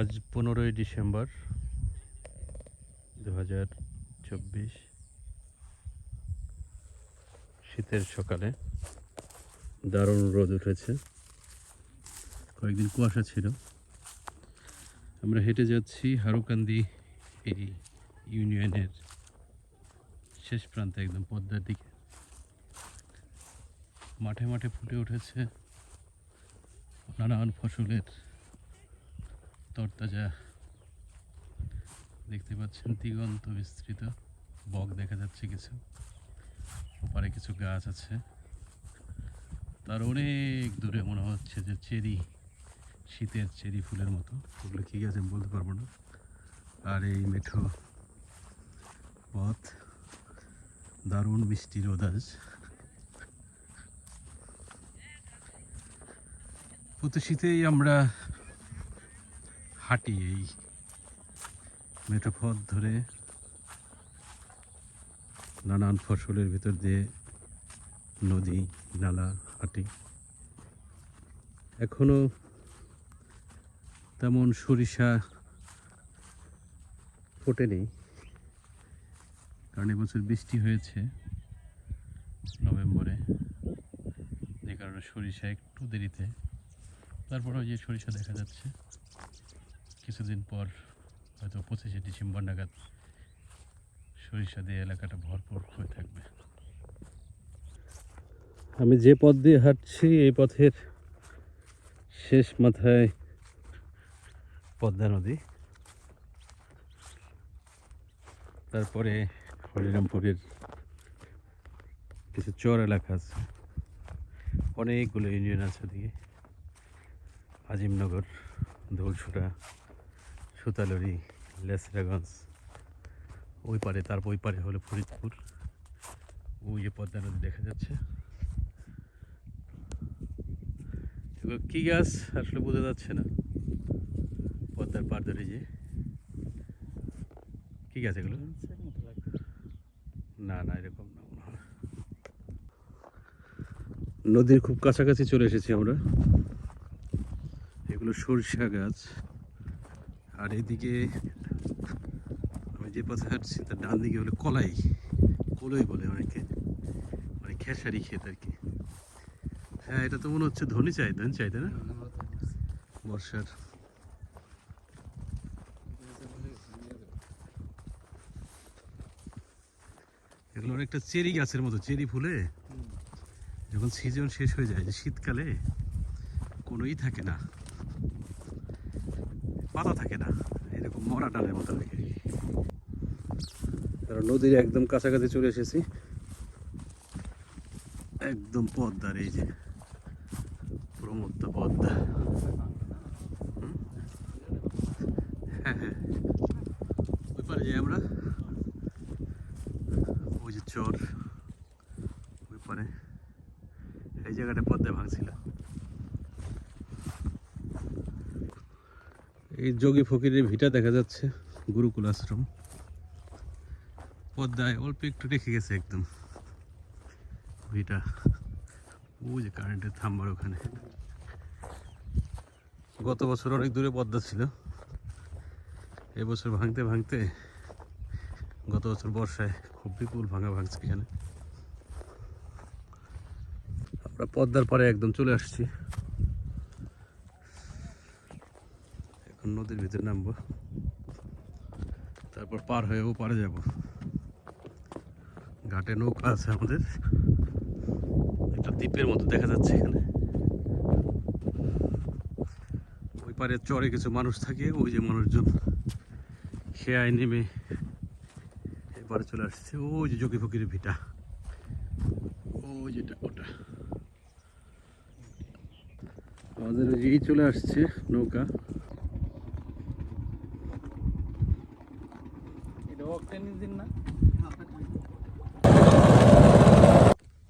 আজ পনেরোই ডিসেম্বর দু হাজার চব্বিশ। শীতের সকালে দারুণ রোদ উঠেছে। কয়েকদিন কুয়াশা ছিল। আমরা হেঁটে যাচ্ছি হারুকান্দি এই ইউনিয়নের শেষ প্রান্তে, একদম পদ্মার দিকে। মাঠে মাঠে ফুটে উঠেছে নানান ফসলের তরতাজা দেখতে পাচ্ছেন, দিগন্ত বিস্তৃত। বক দেখা যাচ্ছে কিছু। ওপারে কিছু গাছ আছে। তার অনেক দূরে মনে হচ্ছে যে চেরি, শীতের চেরি ফুলের মতো। ওগুলো কী গাছ আমি বলতে পারব না। আর এই মেঠো পথ, দারুণ মিষ্টি রোদ আজ প্রতি শীতেই আমরা হাঁটি এই মেঠো পথ ধরে নানান ফসলের ভিতর দিয়ে নদী, নালা হাঁটি। এখনও তেমন সরিষা ফোটেনি, কারণ এবছর বৃষ্টি হয়েছে নভেম্বরে, যে কারণে সরিষা একটু দেরিতে, তারপরেও যে সরিষা দেখা যাচ্ছে কিছুদিন পর, হয়তো পঁচিশে ডিসেম্বর নাগাদ সরিষা দিয়ে এলাকাটা ভরপুর হয়ে থাকবে। আমি যে পথ দিয়ে হাঁটছি, এই পথের শেষ মাথায় পদ্মা নদী। তারপরে হরিরামপুরের কিছু চর এলাকা আছে। অনেকগুলো ইউনিয়ন আছে ওদিকে। আজিমনগর, ধুলসুরা সুতালুরি, লেসরাগঞ্জ। ওই পারে, তারপর ওই পারে হলো ফরিদপুর। ওই যে পদ্মা নদী দেখা যাচ্ছে। কী গাছ? আসলে বোঝা যাচ্ছে না। পদ্মার পার ধরে যে। কী গাছ এগুলো? না না, এরকম না। নদীর খুব কাছাকাছি চলে এসেছি আমরা। এগুলো সরিষা গাছ। আর এদিকে আমি যে পথে হাঁটছি, তার ডান দিকে হলো কলাই। কলই বলে অনেকে। মানে খেসারি খেত আর কি। হ্যাঁ এটা তো মনে হচ্ছে ধনী চাই ধান চাই না? বর্ষার। এগুলো অনেকটা চেরি গাছের মতো, চেরি ফুলে। যখন সিজন শেষ হয়ে যায়, যে শীতকালে, কোনোই থাকে না। পাতা থাকে না এরকম মরা ডালের মতো থাকে কারণ নদীর একদম কাছাকাছি চলে এসেছি। একদম পদ্মার এই যে প্রমত্ত পদ্মা। হ্যাঁ হ্যাঁ। ওই পারে যাই আমরা। ওই যে চর ওই পারে এই জায়গাটা পদ্মায় ভাঙছিল এই যোগী ফকিরের ভিটা দেখা যাচ্ছে, গুরুকুল আশ্রম। পদ্মায় অল্প একটু রেখে গেছে একদম ভিটা। ওই যে কারেন্টের থাম্বার ওখানে। গত বছর অনেক দূরে পদ্মা ছিল। এবছর ভাঙতে ভাঙতে গত বছর বর্ষায় খুব বিপুল ভাঙা ভাঙছে এখানে। আমরা পদ্মার পরে একদম চলে আসছি। এখন নদীর ভিতরে নামবো। তারপর পার হয়ে ও পারে যাব। ঘাটে নৌকা আছে আমাদের। একটা দ্বীপের মতো দেখা যাচ্ছে এখানে। ওই পারে চরে কিছু মানুষ থাকে, ওই যে মানুষজন খেয়ায় নেমে এবারে চলে আসছে। ওই যে যোগী ফকির ভিটা। ওই যেটা ওটা। আমাদের ওই চলে আসছে নৌকা।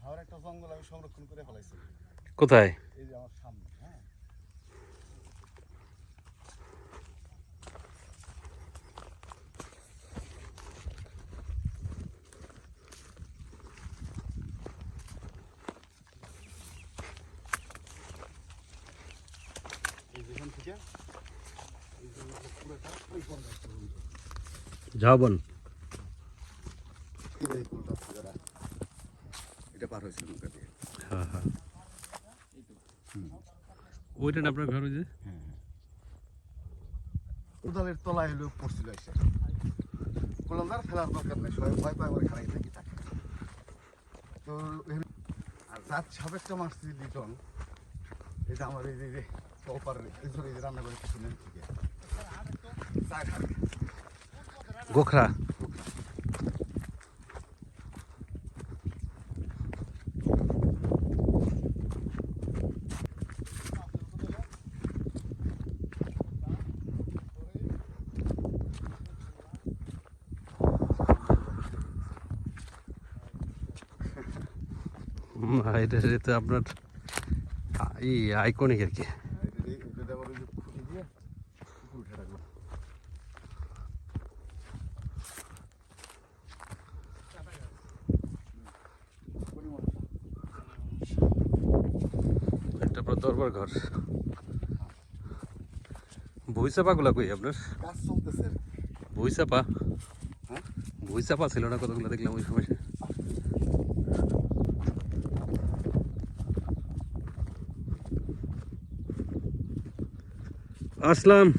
হাওড় একটা জঙ্গল আমি সংরক্ষণ করে ফেলাইছি। কোথায়? এই যে আমার সামনে হ্যাঁ। ঝাবন এই কুলটা আছে যারা। এটা পার হয়েছিল নৌকা দিয়ে। হ্যাঁ হ্যাঁ। ওইটা আপনার ঘর ওই যে? কোদালের তলায় হলেও পড়ছিল এসে বললাম আর ফেলার দরকার নেই সবাই ভয় পায় করে খারাই থাকি থাকে। তো আর রাত সাবেকটা মারছি লিটন এটা আমার এই যে- যে এই ধরে রান্না করে কিছু নেই। থেকে গোখরা? এটা আপনার আইকনিক আর কি। আপনার দরবার ঘর। ভুইচাপাগুলা কই আপনার? কাজ চলতেছে। আর ভুইচাপা? হ্যাঁ? ভুইচাপা ছিল না কতগুলো দেখলাম ওই সময়। असलम